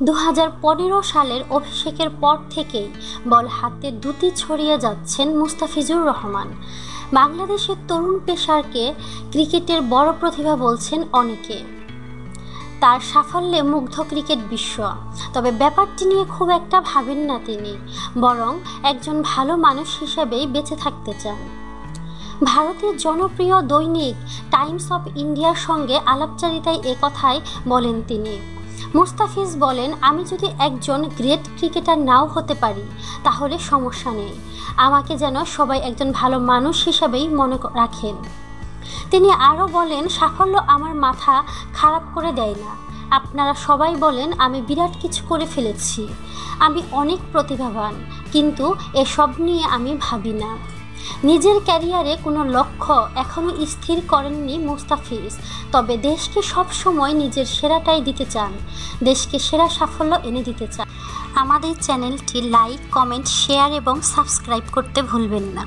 দু হাজার পনেরো সালের অভিষেকের পর থেকেই বল হাতে দুটি ছড়িয়ে যাচ্ছেন মুস্তাফিজুর রহমান। বাংলাদেশের তরুণ পেশারকে ক্রিকেটের বড় প্রতিভা বলছেন অনেকে। তার সাফল্যে মুগ্ধ ক্রিকেট বিশ্ব। তবে ব্যাপারটি নিয়ে খুব একটা ভাবেন না তিনি, বরং একজন ভালো মানুষ হিসেবেই বেঁচে থাকতে চান। ভারতের জনপ্রিয় দৈনিক টাইমস অফ ইন্ডিয়ার সঙ্গে আলাপচারিতায় কথাই বলেন তিনি। মুস্তাফিজ বলেন, আমি যদি একজন গ্রেট ক্রিকেটার নাও হতে পারি, তাহলে সমস্যা নেই। আমাকে যেন সবাই একজন ভালো মানুষ হিসাবেই মনে রাখেন। তিনি আরও বলেন, সাফল্য আমার মাথা খারাপ করে দেয় না। আপনারা সবাই বলেন, আমি বিরাট কিছু করে ফেলেছি। আমি অনেক প্রতিভাবান, কিন্তু এসব নিয়ে আমি ভাবি না। নিজের ক্যারিয়ারে কোনো লক্ষ্য এখনও স্থির করেননি মুস্তাফিজ, তবে দেশকে সব সময় নিজের সেরাটাই দিতে চান, দেশকে সেরা সাফল্য এনে দিতে চান। আমাদের চ্যানেলটি লাইক, কমেন্ট, শেয়ার এবং সাবস্ক্রাইব করতে ভুলবেন না।